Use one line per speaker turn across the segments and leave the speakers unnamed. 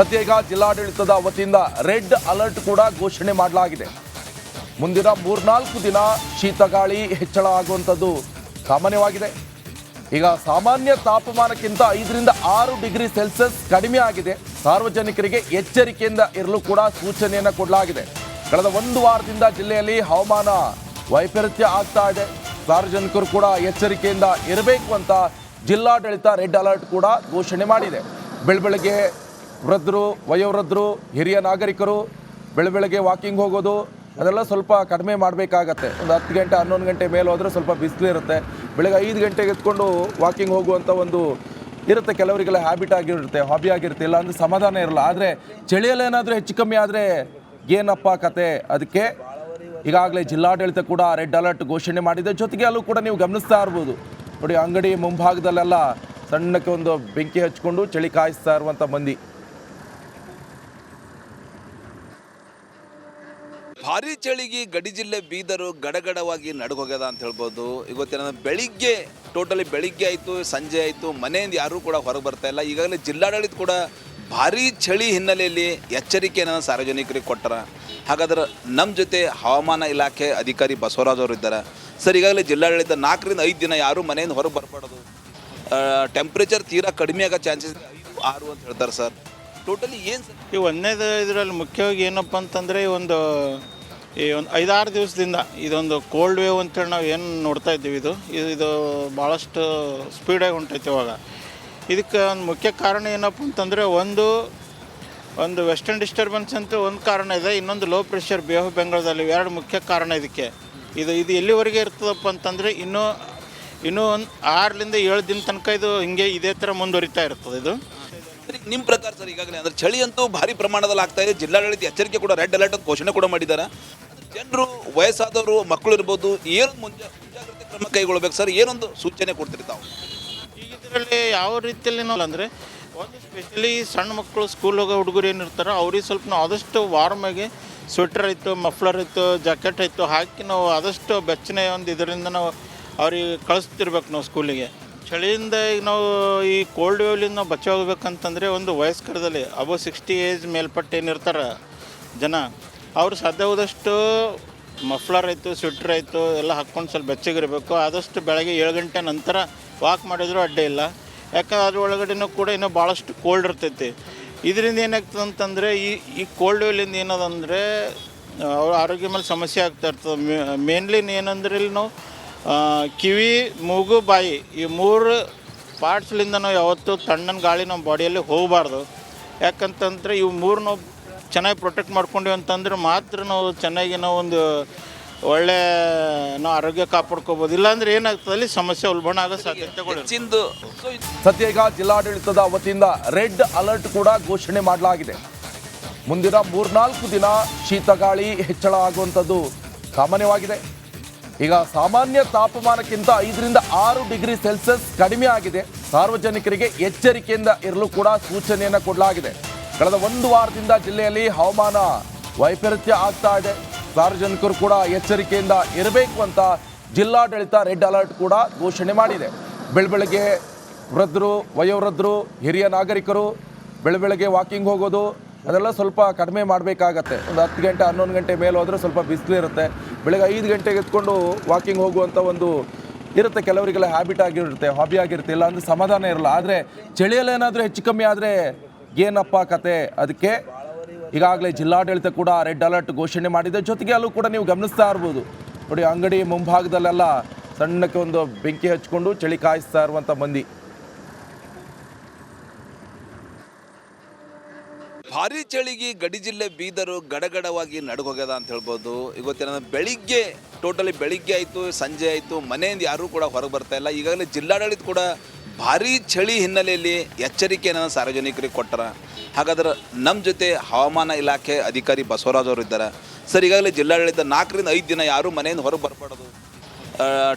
ಸದ್ಯ ಜಿಲ್ಲಾಡಳಿತದ ವತಿಯಿಂದ ರೆಡ್ ಅಲರ್ಟ್ ಕೂಡ ಘೋಷಣೆ ಮಾಡಲಾಗಿದೆ. ಮುಂದಿನ ಮೂರ್ನಾಲ್ಕು ದಿನ ಶೀತಗಾಳಿ ಹೆಚ್ಚಳ ಆಗುವಂಥದ್ದು ಸಾಮಾನ್ಯವಾಗಿದೆ. ಈಗ ಸಾಮಾನ್ಯ ತಾಪಮಾನಕ್ಕಿಂತ ಐದರಿಂದ ಆರು ಡಿಗ್ರಿ ಸೆಲ್ಸಿಯಸ್ ಕಡಿಮೆ ಆಗಿದೆ. ಸಾರ್ವಜನಿಕರಿಗೆ ಎಚ್ಚರಿಕೆಯಿಂದ ಇರಲು ಕೂಡ ಸೂಚನೆಯನ್ನು ಕೊಡಲಾಗಿದೆ. ಕಳೆದ ಒಂದು ವಾರದಿಂದ ಜಿಲ್ಲೆಯಲ್ಲಿ ಹವಾಮಾನ ವೈಪರೀತ್ಯ ಆಗ್ತಾ ಇದೆ. ಸಾರ್ವಜನಿಕರು ಕೂಡ ಎಚ್ಚರಿಕೆಯಿಂದ ಇರಬೇಕು ಅಂತ ಜಿಲ್ಲಾಡಳಿತ ರೆಡ್ ಅಲರ್ಟ್ ಕೂಡ ಘೋಷಣೆ ಮಾಡಿದೆ. ಬೆಳಬೆಳಗ್ಗೆ ವೃದ್ಧರು, ವಯೋವೃದ್ಧರು, ಹಿರಿಯ ನಾಗರಿಕರು ಬೆಳಬೆಳಗ್ಗೆ ವಾಕಿಂಗ್ ಹೋಗೋದು, ಅದೆಲ್ಲ ಸ್ವಲ್ಪ ಕಡಿಮೆ ಮಾಡಬೇಕಾಗತ್ತೆ. ಒಂದು ಹತ್ತು ಗಂಟೆ, ಹನ್ನೊಂದು ಗಂಟೆ ಮೇಲೆ ಹೋದರೆ ಸ್ವಲ್ಪ ಬಿಸಿಲಿರುತ್ತೆ ಬೆಳಗ್ಗೆ ಐದು ಗಂಟೆಗೆ ಎತ್ಕೊಂಡು ವಾಕಿಂಗ್ ಹೋಗುವಂಥ ಒಂದು ಇರುತ್ತೆ. ಕೆಲವರಿಗೆಲ್ಲ ಹ್ಯಾಬಿಟ್ ಆಗಿರುತ್ತೆ ಹಾಬಿ ಆಗಿರುತ್ತೆ. ಇಲ್ಲ ಅಂದರೆ ಸಮಾಧಾನ ಇರಲ್ಲ. ಆದರೆ ಚಳಿಯಲ್ಲಿ ಏನಾದರೂ ಹೆಚ್ಚು ಕಮ್ಮಿ ಆದರೆ ಏನಪ್ಪ ಕತೆ? ಅದಕ್ಕೆ ಈಗಾಗಲೇ ಜಿಲ್ಲಾಡಳಿತ ಕೂಡ ರೆಡ್ ಅಲರ್ಟ್ ಘೋಷಣೆ ಮಾಡಿದೆ. ಜೊತೆಗೆ ಅಲ್ಲೂ ಕೂಡ ನೀವು ಗಮನಿಸ್ತಾ ಇರ್ಬೋದು. ನೋಡಿ, ಅಂಗಡಿ ಮುಂಭಾಗದಲ್ಲೆಲ್ಲ ಸಣ್ಣಕ್ಕೆ ಒಂದು ಬೆಂಕಿ ಹಚ್ಕೊಂಡು ಚಳಿ ಕಾಯಿಸ್ತಾ ಇರುವಂಥ ಮಂದಿ.
ಭಾರಿ ಚಳಿಗೆ ಗಡಿ ಜಿಲ್ಲೆ ಬೀದರು ಗಡಗಡವಾಗಿ ನಡುಗೋಗ್ಯದ ಅಂತ ಹೇಳ್ಬೋದು. ಇವತ್ತಿನ ಬೆಳಿಗ್ಗೆ ಟೋಟಲಿ ಬೆಳಿಗ್ಗೆ ಆಯಿತು, ಸಂಜೆ ಆಯಿತು, ಮನೆಯಿಂದ ಯಾರೂ ಕೂಡ ಹೊರಗೆ ಬರ್ತಾ ಇಲ್ಲ. ಈಗಾಗಲೇ ಜಿಲ್ಲಾಡಳಿತ ಕೂಡ ಭಾರಿ ಚಳಿ ಹಿನ್ನೆಲೆಯಲ್ಲಿ ಎಚ್ಚರಿಕೆಯನ್ನು ಸಾರ್ವಜನಿಕರಿಗೆ ಕೊಟ್ಟರ. ಹಾಗಾದ್ರೆ ನಮ್ಮ ಜೊತೆ ಹವಾಮಾನ ಇಲಾಖೆ ಅಧಿಕಾರಿ ಬಸವರಾಜ್ ಅವರು ಇದ್ದಾರೆ. ಸರ್, ಈಗಾಗಲೇ ಜಿಲ್ಲಾಡಳಿತ ನಾಲ್ಕರಿಂದ ಐದು ದಿನ ಯಾರೂ ಮನೆಯಿಂದ ಹೊರಗೆ ಬರಬಾರ್ದು. ಟೆಂಪ್ರೇಚರ್ ತೀರಾ ಕಡಿಮೆ ಆಗೋ ಚಾನ್ಸಸ್ ಆರು ಅಂತ ಹೇಳ್ತಾರೆ ಸರ್. ಟೋಟಲಿ ಏನು ಸರ್?
ಈ ಒಂದನೇದು ಇದರಲ್ಲಿ ಮುಖ್ಯವಾಗಿ ಏನಪ್ಪ ಅಂತಂದರೆ ಒಂದು ಈ ಒಂದು ಐದಾರು ದಿವಸದಿಂದ ಇದೊಂದು ಕೋಲ್ಡ್ ವೇವ್ ಅಂತೇಳಿ ನಾವು ಏನು ನೋಡ್ತಾ ಇದ್ದೀವಿ ಇದು. ಇದು ಭಾಳಷ್ಟು ಸ್ಪೀಡಾಗಿ ಹೊಂಟೈತೆ ಇವಾಗ. ಇದಕ್ಕೆ ಒಂದು ಮುಖ್ಯ ಕಾರಣ ಏನಪ್ಪ ಅಂತಂದರೆ ಒಂದು ಒಂದು ವೆಸ್ಟರ್ನ್ ಡಿಸ್ಟರ್ಬೆನ್ಸ್ ಅಂತ ಒಂದು ಕಾರಣ ಇದೆ. ಇನ್ನೊಂದು ಲೋ ಪ್ರೆಷರ್ ಬೇ ಆಫ್ ಬೆಂಗಾಳದಲ್ಲಿ ಎರಡು ಮುಖ್ಯ ಕಾರಣ ಇದಕ್ಕೆ. ಇದು ಇದು ಎಲ್ಲಿವರೆಗೆ ಇರ್ತದಪ್ಪ ಅಂತಂದರೆ ಇನ್ನೂ ಇನ್ನೂ ಒಂದು ಆರರಿಂದ ಏಳು ದಿನ ತನಕ ಇದು ಹಿಂಗೆ ಇದೇ ಥರ ಮುಂದುವರಿತಾ ಇರ್ತದೆ ಇದು.
ನಿಮ್ಮ ಪ್ರಕಾರ ಸರ್ ಈಗಾಗಲೇ, ಅಂದ್ರೆ ಚಳಿ ಅಂತೂ ಭಾರಿ ಪ್ರಮಾಣದಲ್ಲಿ ಆಗ್ತಾ ಇದೆ. ಜಿಲ್ಲಾಡಳಿತ ಎಚ್ಚರಿಕೆ ಕೂಡ, ರೆಡ್ ಅಲರ್ಟ್ ಘೋಷಣೆ ಕೂಡ ಮಾಡಿದ್ದಾರೆ. ಜನರು, ವಯಸ್ಸಾದವರು, ಮಕ್ಕಳು ಇರ್ಬೋದು, ಏನು ಮುಂಜಾ, ಮುಂಜಾಗ್ರತೆ ಕ್ರಮ ಕೈಗೊಳ್ಬೇಕು ಸರ್? ಏನೊಂದು ಸೂಚನೆ ಕೊಡ್ತೀರಿ ತಾವು?
ಇದರಲ್ಲಿ ಯಾವ ರೀತಿಯಲ್ಲಿ ಅಂದರೆ, ಒಂದು ಸ್ಪೆಷಲಿ ಸಣ್ಣ ಮಕ್ಕಳು ಸ್ಕೂಲ್ ಹೋಗೋ ಹುಡುಗರು ಏನಿರ್ತಾರೋ ಅವ್ರಿಗೆ ಸ್ವಲ್ಪ ನಾವು ಆದಷ್ಟು ವಾರ್ಮಾಗಿ ಸ್ವೆಟರ್ ಇತ್ತು ಮಫ್ಲರ್ ಇತ್ತು ಜಾಕೆಟ್ ಇತ್ತು, ಹಾಕಿ ನಾವು ಆದಷ್ಟು ಬೆಚ್ಚನೆ ಒಂದು ಇದರಿಂದ ನಾವು ಅವ್ರಿಗೆ ಕಳಿಸ್ತಿರ್ಬೇಕು ನಾವು ಸ್ಕೂಲಿಗೆ ಚಳಿಯಿಂದ ಈಗ ನಾವು ಈ ಕೋಲ್ಡ್ ವೇವ್ಲಿಂದ ನಾವು ಬಚಾವಾಗಬೇಕಂತಂದರೆ ಒಂದು ವಯಸ್ಕರದಲ್ಲಿ ಅಬೋ ಸಿಕ್ಸ್ಟಿ ಏಜ್ ಮೇಲ್ಪಟ್ಟು ಏನಿರ್ತಾರೆ ಜನ ಅವರು ಸಾಧ್ಯವಾದಷ್ಟು ಮಫ್ಲರ್ ಆಯಿತು, ಸ್ವೆಟ್ರ್ ಆಯಿತು, ಎಲ್ಲ ಹಾಕ್ಕೊಂಡು ಸ್ವಲ್ಪ ಬೆಚ್ಚಗಿರಬೇಕು. ಆದಷ್ಟು ಬೆಳಗ್ಗೆ ಏಳು ಗಂಟೆ ನಂತರ ವಾಕ್ ಮಾಡಿದರೂ ಅಡ್ಡಿ ಇಲ್ಲ. ಯಾಕಂದ್ರೆ ಅದ್ರ ಒಳಗಡೆನೂ ಕೂಡ ಇನ್ನೂ ಭಾಳಷ್ಟು ಕೋಲ್ಡ್ ಇರ್ತೈತಿ. ಇದರಿಂದ ಏನಾಗ್ತದೆ ಅಂತಂದರೆ ಈ ಈ ಕೋಲ್ಡ್ ವೇಲಿಂದ ಏನದಂದರೆ ಅವ್ರ ಆರೋಗ್ಯ ಮೇಲೆ ಸಮಸ್ಯೆ ಆಗ್ತಾ ಇರ್ತದೆ. ಮೇನ್ಲಿ ಏನಂದ್ರೆ ಇಲ್ಲಿ ನಾವು ಕಿವಿ, ಮೂಗು, ಬಾಯಿ ಈ ಮೂರು ಪಾರ್ಟ್ಸ್ಲಿಂದ ನಾವು ಯಾವತ್ತೂ ತಣ್ಣನ ಗಾಳಿ ನಮ್ಮ ಬಾಡಿಯಲ್ಲಿ ಹೋಗಬಾರ್ದು. ಯಾಕಂತಂದರೆ ಇವು ಮೂರು ನಾವು ಚೆನ್ನಾಗಿ ಪ್ರೊಟೆಕ್ಟ್ ಮಾಡ್ಕೊಂಡ್ವಿ ಅಂತಂದ್ರೆ ಮಾತ್ರ ನಾವು ಚೆನ್ನಾಗಿ ನಾವು ಒಂದು ಒಳ್ಳೆ ನಾವು ಆರೋಗ್ಯ ಕಾಪಾಡ್ಕೋಬೋದು. ಇಲ್ಲಾಂದ್ರೆ ಏನಾಗ್ತದೆ ಅಲ್ಲಿ ಸಮಸ್ಯೆ ಉಲ್ಬಣ ಆಗೋ ಸಾಧ್ಯತೆಗಳು
ಚಿಂದು
ಸದ್ಯ ಈಗ ಜಿಲ್ಲಾಡಳಿತದ ವತಿಯಿಂದ ರೆಡ್ ಅಲರ್ಟ್ ಕೂಡ ಘೋಷಣೆ ಮಾಡಲಾಗಿದೆ. ಮುಂದಿನ ಮೂರ್ನಾಲ್ಕು ದಿನ ಶೀತಗಾಳಿ ಹೆಚ್ಚಳ ಆಗುವಂಥದ್ದು ಸಾಮಾನ್ಯವಾಗಿದೆ. ಈಗ ಸಾಮಾನ್ಯ ತಾಪಮಾನಕ್ಕಿಂತ ಐದರಿಂದ ಆರು ಡಿಗ್ರಿ ಸೆಲ್ಸಿಯಸ್ ಕಡಿಮೆ ಆಗಿದೆ. ಸಾರ್ವಜನಿಕರಿಗೆ ಎಚ್ಚರಿಕೆಯಿಂದ ಇರಲು ಕೂಡ ಸೂಚನೆಯನ್ನು ಕೊಡಲಾಗಿದೆ. ಕಳೆದ ಒಂದು ವಾರದಿಂದ ಜಿಲ್ಲೆಯಲ್ಲಿ ಹವಾಮಾನ ವೈಪರೀತ್ಯ ಆಗ್ತಾ ಇದೆ. ಸಾರ್ವಜನಿಕರು ಕೂಡ ಎಚ್ಚರಿಕೆಯಿಂದ ಇರಬೇಕು ಅಂತ ಜಿಲ್ಲಾಡಳಿತ ರೆಡ್ ಅಲರ್ಟ್ ಕೂಡ ಘೋಷಣೆ ಮಾಡಿದೆ. ಬೆಳಬೆಳಗ್ಗೆ ವೃದ್ಧರು, ವಯೋವೃದ್ಧರು, ಹಿರಿಯ ನಾಗರಿಕರು ಬೆಳಬೆಳಗ್ಗೆ ವಾಕಿಂಗ್ ಹೋಗೋದು, ಅದೆಲ್ಲ ಸ್ವಲ್ಪ ಕಡಿಮೆ ಮಾಡಬೇಕಾಗತ್ತೆ. ಒಂದು ಹತ್ತು ಗಂಟೆ, ಹನ್ನೊಂದು ಗಂಟೆ ಮೇಲೆ ಹೋದರೆ ಸ್ವಲ್ಪ ಬಿಸಿಲಿರುತ್ತೆ ಬೆಳಗ್ಗೆ ಐದು ಗಂಟೆಗೆ ಎತ್ಕೊಂಡು ವಾಕಿಂಗ್ ಹೋಗುವಂಥ ಒಂದು ಇರುತ್ತೆ. ಕೆಲವರಿಗೆಲ್ಲ ಹ್ಯಾಬಿಟ್ ಆಗಿರುತ್ತೆ ಹಾಬಿ ಆಗಿರುತ್ತೆ. ಇಲ್ಲ ಅಂದರೆ ಸಮಾಧಾನ ಇರಲ್ಲ. ಆದರೆ ಚಳಿಯಲ್ಲಿ ಏನಾದರೂ ಹೆಚ್ಚು ಕಮ್ಮಿ ಆದರೆ ಏನಪ್ಪ ಕತೆ? ಅದಕ್ಕೆ ಈಗಾಗಲೇ ಜಿಲ್ಲಾಡಳಿತ ಕೂಡ ರೆಡ್ ಅಲರ್ಟ್ ಘೋಷಣೆ ಮಾಡಿದೆ. ಜೊತೆಗೆ ಅಲ್ಲೂ ಕೂಡ ನೀವು ಗಮನಿಸ್ತಾ ಇರ್ಬೋದು. ನೋಡಿ, ಅಂಗಡಿ ಮುಂಭಾಗದಲ್ಲೆಲ್ಲ ಸಣ್ಣಕ್ಕೆ ಒಂದು ಬೆಂಕಿ ಹಚ್ಕೊಂಡು ಚಳಿ ಕಾಯಿಸ್ತಾ ಇರುವಂಥ ಮಂದಿ.
ಭಾರಿ ಚಳಿಗೆ ಗಡಿ ಜಿಲ್ಲೆ ಬೀದರು, ಗಡಗಡವಾಗಿ ನಡುಗೋಗ್ಯದ ಅಂತ ಹೇಳ್ಬೋದು. ಇವತ್ತಿನ ಬೆಳಿಗ್ಗೆ ಟೋಟಲಿ ಬೆಳಿಗ್ಗೆ ಆಯಿತು, ಸಂಜೆ ಆಯಿತು, ಮನೆಯಿಂದ ಯಾರೂ ಕೂಡ ಹೊರಗೆ ಬರ್ತಾ ಇಲ್ಲ. ಈಗಾಗಲೇ ಜಿಲ್ಲಾಡಳಿತ ಕೂಡ ಭಾರಿ ಚಳಿ ಹಿನ್ನೆಲೆಯಲ್ಲಿ ಎಚ್ಚರಿಕೆಯನ್ನು ಸಾರ್ವಜನಿಕರಿಗೆ ಕೊಟ್ಟರ. ಹಾಗಾದ್ರೆ ನಮ್ಮ ಜೊತೆ ಹವಾಮಾನ ಇಲಾಖೆ ಅಧಿಕಾರಿ ಬಸವರಾಜ್ ಅವರು ಇದ್ದಾರೆ. ಸರ್, ಈಗಾಗಲೇ ಜಿಲ್ಲಾಡಳಿತ ನಾಲ್ಕರಿಂದ ಐದು ದಿನ ಯಾರೂ ಮನೆಯಿಂದ ಹೊರಗೆ ಬರಬಾರ್ದು.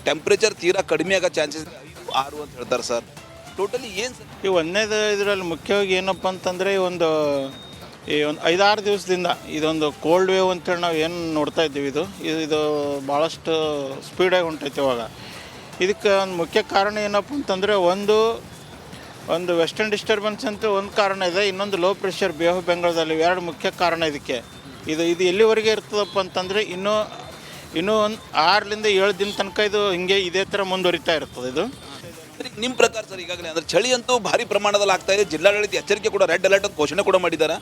ಟೆಂಪ್ರೇಚರ್ ತೀರಾ ಕಡಿಮೆ ಆಗೋ ಚಾನ್ಸಸ್ ಆರು ಅಂತ ಹೇಳ್ತಾರೆ ಸರ್. ಟೋಟಲಿ ಏನು ಸರ್?
ಈ ಒಂದನೇದು ಇದರಲ್ಲಿ ಮುಖ್ಯವಾಗಿ ಏನಪ್ಪ ಅಂತಂದರೆ, ಈ ಒಂದು ಈ ಒಂದು ಐದಾರು ದಿವಸದಿಂದ ಇದೊಂದು ಕೋಲ್ಡ್ ವೇವ್ ಅಂತೇಳಿ ನಾವು ಏನು ನೋಡ್ತಾ ಇದ್ದೀವಿ ಇದು. ಇದು ಇದು ಭಾಳಷ್ಟು ಸ್ಪೀಡಾಗಿ ಹೊಂಟೈತೆ ಇವಾಗ. ಇದಕ್ಕೆ ಒಂದು ಮುಖ್ಯ ಕಾರಣ ಏನಪ್ಪ ಅಂತಂದರೆ ಒಂದು ಒಂದು ವೆಸ್ಟರ್ನ್ ಡಿಸ್ಟರ್ಬೆನ್ಸ್ ಅಂತ ಒಂದು ಕಾರಣ ಇದೆ, ಇನ್ನೊಂದು ಲೋ ಪ್ರೆಷರ್ ಬೇಹು ಆಫ್ ಬೆಂಗಾಲ್ದಲ್ಲಿ ಎರಡು ಮುಖ್ಯ ಕಾರಣ ಇದಕ್ಕೆ. ಇದು ಇದು ಎಲ್ಲಿವರೆಗೆ ಇರ್ತದಪ್ಪ ಅಂತಂದರೆ ಇನ್ನೂ ಇನ್ನೂ ಒಂದು ಆರರಿಂದ ಏಳು ದಿನ ತನಕ ಇದು ಹಿಂಗೆ ಇದೇ ಥರ ಮುಂದುವರಿತಾ ಇರ್ತದೆ ಇದು.
ನಿಮ್ಮ ಪ್ರಕಾರ ಸರ್ ಈಗಾಗಲೇ, ಅಂದರೆ ಚಳಿ ಅಂತೂ ಭಾರಿ ಪ್ರಮಾಣದಲ್ಲಿ ಆಗ್ತಾ ಇದೆ, ಜಿಲ್ಲಾಡಳಿತ ಎಚ್ಚರಿಕೆ ಕೂಡ ರೆಡ್ ಅಲರ್ಟ್ ಘೋಷಣೆ ಕೂಡ ಮಾಡಿದ್ದಾರೆ.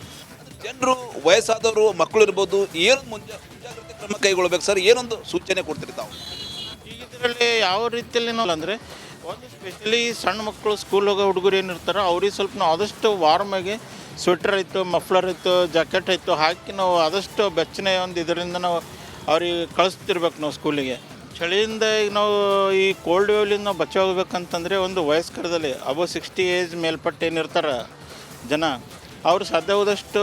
ಜನರು, ವಯಸ್ಸಾದವರು ಮಕ್ಕಳು ಇರ್ಬೋದು, ಏನು ಮುಂಜಾ ಮುಂಜಾಗ್ರತೆ ಕ್ರಮ ಕೈಗೊಳ್ಬೇಕು ಸರ್? ಏನೊಂದು ಸೂಚನೆ
ಕೊಡ್ತಿರ್ತಾವೆ ಇದರಲ್ಲಿ ಯಾವ ರೀತಿಯಲ್ಲಿ ನಾವು ಅಂದರೆ ಒಂದು ಸ್ಪೆಷಲಿ ಸಣ್ಣ ಮಕ್ಕಳು ಸ್ಕೂಲ್ ಹೋಗೋ ಹುಡುಗರು ಏನಿರ್ತಾರೋ ಅವ್ರಿಗೆ ಸ್ವಲ್ಪ ನಾವು ಆದಷ್ಟು ವಾರ್ಮಾಗಿ ಸ್ವೆಟರ್ ಇತ್ತು ಮಫ್ಲರ್ ಇತ್ತು ಜಾಕೆಟ್ ಇತ್ತು ಹಾಕಿ ನಾವು ಆದಷ್ಟು ಬೆಚ್ಚನೆ ಒಂದು ಇದರಿಂದ ನಾವು ಅವ್ರಿಗೆ ಕಳಿಸ್ತಿರ್ಬೇಕು ನಾವು ಸ್ಕೂಲಿಗೆ ಚಳಿಯಿಂದ ಈಗ ನಾವು ಈ ಕೋಲ್ಡ್ ವೇವ್ಲಿಂದ ನಾವು ಬಚಾವಾಗಬೇಕಂತಂದರೆ ಒಂದು ವಯಸ್ಕರದಲ್ಲಿ ಅಬೋ ಸಿಕ್ಸ್ಟಿ ಏಜ್ ಮೇಲ್ಪಟ್ಟು ಏನಿರ್ತಾರೆ ಜನ, ಅವ್ರು ಸಾಧ್ಯವಾದಷ್ಟು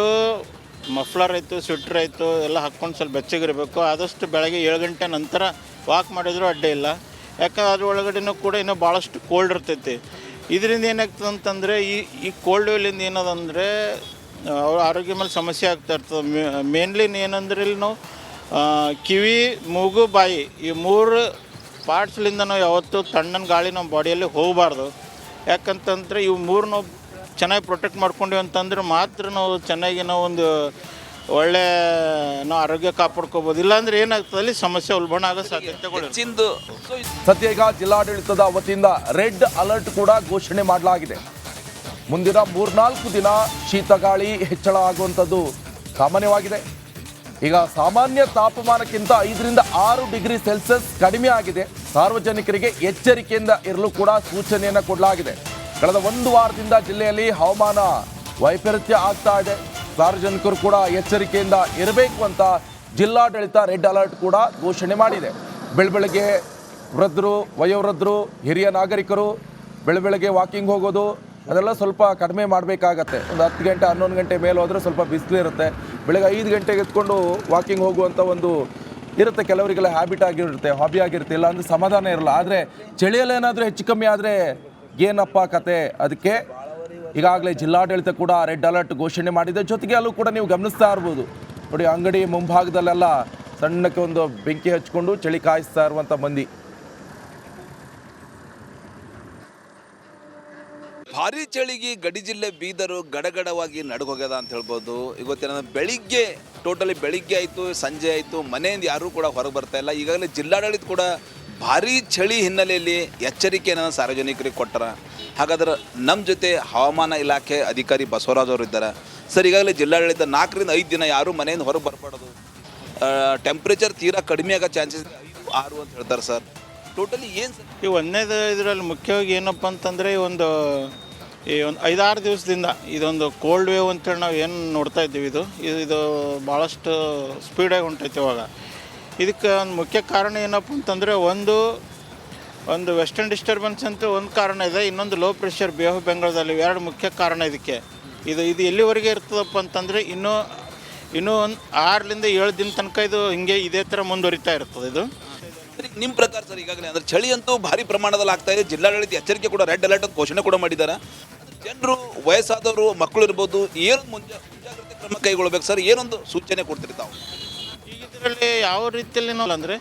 ಮಫ್ಲರ್ ಆಯಿತು ಸ್ವೆಟ್ರ್ ಆಯಿತು ಎಲ್ಲ ಹಾಕ್ಕೊಂಡು ಸ್ವಲ್ಪ ಬೆಚ್ಚಗಿರಬೇಕು. ಆದಷ್ಟು ಬೆಳಗ್ಗೆ ಏಳು ಗಂಟೆ ನಂತರ ವಾಕ್ ಮಾಡಿದ್ರು ಅಡ್ಡ ಇಲ್ಲ. ಯಾಕಂದ್ರೆ ಅದ್ರ ಒಳಗಡೆನೂ ಕೂಡ ಇನ್ನೂ ಭಾಳಷ್ಟು ಕೋಲ್ಡ್ ಇರ್ತೈತಿ. ಇದರಿಂದ ಏನಾಗ್ತದೆ ಅಂತಂದರೆ ಈ ಈ ಕೋಲ್ಡ್ ವೇಲಿಂದ ಏನದಂದರೆ ಅವ್ರ ಆರೋಗ್ಯ ಮೇಲೆ ಸಮಸ್ಯೆ ಆಗ್ತಾ ಇರ್ತದೆ. ಮೇನ್ಲಿ ಏನಂದ್ರೆ ಇಲ್ಲಿ ನಾವು ಕಿವಿ, ಮೂಗು, ಬಾಯಿ ಈ ಮೂರು ಪಾರ್ಟ್ಸ್ಲಿಂದ ನಾವು ಯಾವತ್ತೂ ತಣ್ಣನ ಗಾಳಿ ನಮ್ಮ ಬಾಡಿಯಲ್ಲಿ ಹೋಗಬಾರ್ದು. ಯಾಕಂತಂದರೆ ಇವು ಮೂರು ನಾವು ಚೆನ್ನಾಗಿ ಪ್ರೊಟೆಕ್ಟ್ ಮಾಡ್ಕೊಂಡೀವಿ ಅಂತಂದ್ರೆ ಮಾತ್ರ ನಾವು ಚೆನ್ನಾಗಿ ನಾವು ಒಂದು ಒಳ್ಳೆ ನಾವು ಆರೋಗ್ಯ ಕಾಪಾಡ್ಕೋಬೋದು. ಇಲ್ಲಾಂದ್ರೆ ಏನಾಗ್ತದೆ? ಅಲ್ಲಿ ಸಮಸ್ಯೆ ಉಲ್ಬಣ ಆಗೋ ಸಾಧ್ಯತೆಗಳು.
ಹೆಚ್ಚಿಂದು
ಸದ್ಯ ಈಗ ಜಿಲ್ಲಾಡಳಿತದ ವತಿಯಿಂದ ರೆಡ್ ಅಲರ್ಟ್ ಕೂಡ ಘೋಷಣೆ ಮಾಡಲಾಗಿದೆ. ಮುಂದಿನ ಮೂರ್ನಾಲ್ಕು ದಿನ ಶೀತಗಾಳಿ ಹೆಚ್ಚಳ ಆಗುವಂಥದ್ದು ಸಾಮಾನ್ಯವಾಗಿದೆ. ಈಗ ಸಾಮಾನ್ಯ ತಾಪಮಾನಕ್ಕಿಂತ ಐದರಿಂದ ಆರು ಡಿಗ್ರಿ ಸೆಲ್ಸಿಯಸ್ ಕಡಿಮೆ ಆಗಿದೆ. ಸಾರ್ವಜನಿಕರಿಗೆ ಎಚ್ಚರಿಕೆಯಿಂದ ಇರಲು ಕೂಡ ಸೂಚನೆಯನ್ನು ಕೊಡಲಾಗಿದೆ. ಕಳೆದ ಒಂದು ವಾರದಿಂದ ಜಿಲ್ಲೆಯಲ್ಲಿ ಹವಾಮಾನ ವೈಪರೀತ್ಯ ಆಗ್ತಾ ಇದೆ. ಸಾರ್ವಜನಿಕರು ಕೂಡ ಎಚ್ಚರಿಕೆಯಿಂದ ಇರಬೇಕು ಅಂತ ಜಿಲ್ಲಾಡಳಿತ ರೆಡ್ ಅಲರ್ಟ್ ಕೂಡ ಘೋಷಣೆ ಮಾಡಿದೆ. ಬೆಳಬೆಳಗ್ಗೆ ವೃದ್ಧರು, ವಯೋವೃದ್ಧರು, ಹಿರಿಯ ನಾಗರಿಕರು ಬೆಳಬೆಳಗ್ಗೆ ವಾಕಿಂಗ್ ಹೋಗೋದು, ಅದೆಲ್ಲ ಸ್ವಲ್ಪ ಕಡಿಮೆ ಮಾಡಬೇಕಾಗತ್ತೆ. ಒಂದು ಹತ್ತು ಗಂಟೆ, ಹನ್ನೊಂದು ಗಂಟೆ ಮೇಲೆ ಹೋದರೆ ಸ್ವಲ್ಪ ಬಿಸಿಲಿರುತ್ತೆ ಬೆಳಗ್ಗೆ ಐದು ಗಂಟೆಗೆ ಎತ್ಕೊಂಡು ವಾಕಿಂಗ್ ಹೋಗುವಂಥ ಒಂದು ಇರುತ್ತೆ. ಕೆಲವರಿಗೆಲ್ಲ ಹ್ಯಾಬಿಟ್ ಆಗಿರುತ್ತೆ ಹಾಬಿ ಆಗಿರುತ್ತೆ. ಇಲ್ಲ ಅಂದರೆ ಸಮಾಧಾನ ಇರಲ್ಲ. ಆದರೆ ಚಳಿಯಲ್ಲೇನಾದರೂ ಹೆಚ್ಚು ಕಮ್ಮಿ ಆದರೆ ಏನಪ್ಪ ಕತೆ? ಅದಕ್ಕೆ ಈಗಾಗಲೇ ಜಿಲ್ಲಾಡಳಿತ ಕೂಡ ರೆಡ್ ಅಲರ್ಟ್ ಘೋಷಣೆ ಮಾಡಿದೆ. ಜೊತೆಗೆ ಅಲ್ಲೂ ಕೂಡ ನೀವು ಗಮನಿಸ್ತಾ ಇರ್ಬೋದು. ನೋಡಿ, ಅಂಗಡಿ ಮುಂಭಾಗದಲ್ಲೆಲ್ಲ ಸಣ್ಣಕ್ಕೆ ಒಂದು ಬೆಂಕಿ ಹಚ್ಕೊಂಡು ಚಳಿ ಕಾಯಿಸ್ತಾ ಇರುವಂಥ ಮಂದಿ.
ಭಾರಿ ಚಳಿಗೆ ಗಡಿ ಜಿಲ್ಲೆ ಬೀದರು, ಗಡಗಡವಾಗಿ ನಡುಗೋಗ್ಯದ ಅಂತ ಹೇಳ್ಬೋದು. ಇವತ್ತಿನ ಬೆಳಿಗ್ಗೆ ಟೋಟಲಿ ಬೆಳಿಗ್ಗೆ ಆಯಿತು, ಸಂಜೆ ಆಯಿತು, ಮನೆಯಿಂದ ಯಾರೂ ಕೂಡ ಹೊರಗೆ ಬರ್ತಾ ಇಲ್ಲ. ಈಗಾಗಲೇ ಜಿಲ್ಲಾಡಳಿತ ಕೂಡ ಭಾರಿ ಚಳಿ ಹಿನ್ನೆಲೆಯಲ್ಲಿ ಎಚ್ಚರಿಕೆಯನ್ನು ಸಾರ್ವಜನಿಕರಿಗೆ ಕೊಟ್ಟರ. ಹಾಗಾದ್ರೆ ನಮ್ಮ ಜೊತೆ ಹವಾಮಾನ ಇಲಾಖೆ ಅಧಿಕಾರಿ ಬಸವರಾಜ್ ಅವರು ಇದ್ದಾರೆ. ಸರ್, ಈಗಾಗಲೇ ಜಿಲ್ಲಾಡಳಿತ ನಾಲ್ಕರಿಂದ ಐದು ದಿನ ಯಾರೂ ಮನೆಯಿಂದ ಹೊರಗೆ ಬರಬಾರ್ದು. ಟೆಂಪ್ರೇಚರ್ ತೀರಾ ಕಡಿಮೆ ಆಗೋ ಚಾನ್ಸಸ್ ಐದು, ಆರು ಅಂತ ಹೇಳ್ತಾರೆ ಸರ್. ಟೋಟಲಿ ಏನು ಸರ್?
ಈ ಒಂದನೇದು ಇದರಲ್ಲಿ ಮುಖ್ಯವಾಗಿ ಏನಪ್ಪ ಅಂತಂದರೆ, ಈ ಒಂದು ಈ ಒಂದು ಐದಾರು ದಿವಸದಿಂದ ಇದೊಂದು ಕೋಲ್ಡ್ ವೇವ್ ಅಂತೇಳಿ ನಾವು ಏನು ನೋಡ್ತಾ ಇದ್ದೀವಿ ಇದು. ಇದು ಭಾಳಷ್ಟು ಸ್ಪೀಡಾಗಿ ಹೊಂಟೈತೆ ಇವಾಗ. ಇದಕ್ಕೆ ಒಂದು ಮುಖ್ಯ ಕಾರಣ ಏನಪ್ಪ ಅಂತಂದರೆ ಒಂದು ಒಂದು ವೆಸ್ಟರ್ನ್ ಡಿಸ್ಟರ್ಬೆನ್ಸ್ ಅಂತ ಒಂದು ಕಾರಣ ಇದೆ, ಇನ್ನೊಂದು ಲೋ ಪ್ರೆಷರ್ ಬಿ ಆಫ್ ಬೆಂಗಳೂರಲ್ಲಿ ಎರಡು ಮುಖ್ಯ ಕಾರಣ ಇದಕ್ಕೆ. ಇದು ಇದು ಎಲ್ಲಿವರೆಗೆ ಇರ್ತದಪ್ಪ ಅಂತಂದರೆ ಇನ್ನೂ ಇನ್ನೂ ಒಂದು ಆರರಿಂದ ಏಳು ದಿನ ತನಕ ಇದು ಹಿಂಗೆ ಇದೇ ಥರ ಮುಂದುವರಿತಾ ಇರ್ತದೆ ಇದು.
ನಿಮ್ಮ ಪ್ರಕಾರ ಸರ್ ಈಗಾಗಲೇ, ಅಂದರೆ ಚಳಿ ಅಂತೂ ಭಾರಿ ಪ್ರಮಾಣದಲ್ಲಿ ಆಗ್ತಾ ಇದೆ, ಜಿಲ್ಲಾಡಳಿತ ಎಚ್ಚರಿಕೆ ಕೂಡ ರೆಡ್ ಅಲರ್ಟ್ ಅಂತ ಘೋಷಣೆ ಕೂಡ ಮಾಡಿದ್ದಾರೆ. ಜನರು, ವಯಸ್ಸಾದವರು ಮಕ್ಕಳು ಇರ್ಬೋದು ಏನು ಮುಂಜಾ ಮುಂಜಾಗ್ರತೆ ಕ್ರಮ ಕೈಗೊಳ್ಬೇಕು ಸರ್, ಏನೊಂದು ಸೂಚನೆ ಕೊಡ್ತೀರಿ ತಾವು?
ಈಗ ಇದರಲ್ಲಿ ಯಾವ ರೀತಿಯಲ್ಲಿ ಅಂದರೆ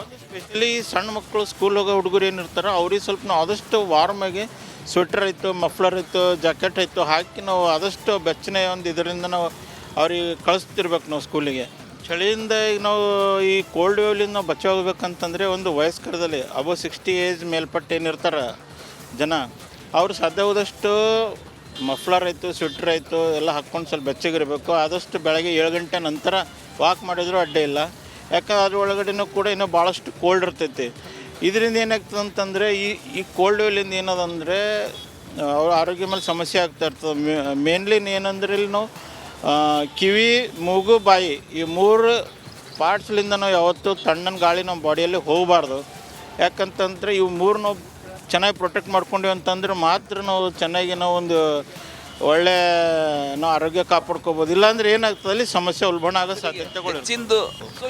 ಒಂದು ಸ್ಪೆಷಲಿ ಸಣ್ಣ ಮಕ್ಕಳು ಸ್ಕೂಲ್ ಹೋಗೋ ಹುಡುಗರು ಏನಿರ್ತಾರೋ ಅವ್ರಿಗೆ ಸ್ವಲ್ಪ ನಾವು ಆದಷ್ಟು ವಾರ್ಮಾಗಿ ಸ್ವೆಟರ್ ಇತ್ತು ಮಫ್ಲರ್ ಇತ್ತು ಜಾಕೆಟ್ ಇತ್ತು ಹಾಕಿ ನಾವು ಆದಷ್ಟು ಬೆಚ್ಚನೆ ಒಂದು ಇದರಿಂದ ನಾವು ಅವ್ರಿಗೆ ಕಳಿಸ್ತಿರ್ಬೇಕು ನಾವು ಸ್ಕೂಲಿಗೆ ಚಳಿಯಿಂದ ಈಗ ನಾವು ಈ ಕೋಲ್ಡ್ ವೇವ್ಲಿಂದ ನಾವು ಬಚಾವಾಗಬೇಕಂತಂದರೆ ಒಂದು ವಯಸ್ಕರದಲ್ಲಿ ಅಬೋ ಸಿಕ್ಸ್ಟಿ ಏಜ್ ಮೇಲ್ಪಟ್ಟು ಏನಿರ್ತಾರೆ ಜನ ಸಾಧ್ಯ ಹೋದಷ್ಟು ಮಫ್ಲರ್ ಆಯಿತು ಸ್ವೆಟ್ರ್ ಆಯಿತು ಎಲ್ಲ ಹಾಕ್ಕೊಂಡು ಸ್ವಲ್ಪ ಬೆಚ್ಚಗಿರಬೇಕು. ಆದಷ್ಟು ಬೆಳಗ್ಗೆ ಏಳು ಗಂಟೆ ನಂತರ ವಾಕ್ ಮಾಡಿದ್ರು ಅಡ್ಡಿ ಇಲ್ಲ. ಯಾಕಂದ್ರೆ ಅದ್ರ ಒಳಗಡೆನೂ ಕೂಡ ಇನ್ನೂ ಭಾಳಷ್ಟು ಕೋಲ್ಡ್ ಇರ್ತೈತಿ. ಇದರಿಂದ ಏನಾಗ್ತದೆ ಅಂತಂದರೆ ಈ ಈ ಕೋಲ್ಡ್ ವೇಲಿಂದ ಏನದಂದರೆ ಅವ್ರ ಆರೋಗ್ಯ ಮೇಲೆ ಸಮಸ್ಯೆ ಆಗ್ತಾ ಇರ್ತದೆ. ಮೇನ್ಲಿ ಏನಂದ್ರೆ ಇಲ್ಲಿ ನಾವು ಕಿವಿ, ಮೂಗು, ಬಾಯಿ ಈ ಮೂರು ಪಾರ್ಟ್ಸ್ಲಿಂದ ನಾವು ಯಾವತ್ತೂ ತಣ್ಣನ ಗಾಳಿ ನಮ್ಮ ಬಾಡಿಯಲ್ಲಿ ಹೋಗಬಾರ್ದು. ಯಾಕಂತಂದರೆ ಇವು ಮೂರು ನಾವು ಚೆನ್ನಾಗಿ ಪ್ರೊಟೆಕ್ಟ್ ಮಾಡ್ಕೊಂಡಿವಿ ಅಂತಂದ್ರೆ ಮಾತ್ರ ನಾವು ಚೆನ್ನಾಗಿ ನಾವು ಒಂದು ಒಳ್ಳೆ ನಾವು ಆರೋಗ್ಯ ಕಾಪಾಡ್ಕೋಬೋದು ಇಲ್ಲಾಂದ್ರೆ ಏನಾಗ್ತದೆ ಅಲ್ಲಿ ಸಮಸ್ಯೆ ಉಲ್ಬಣ ಆಗೋ ಸಾಧ್ಯತೆಗಳು.
ಹೆಚ್ಚಿಂದು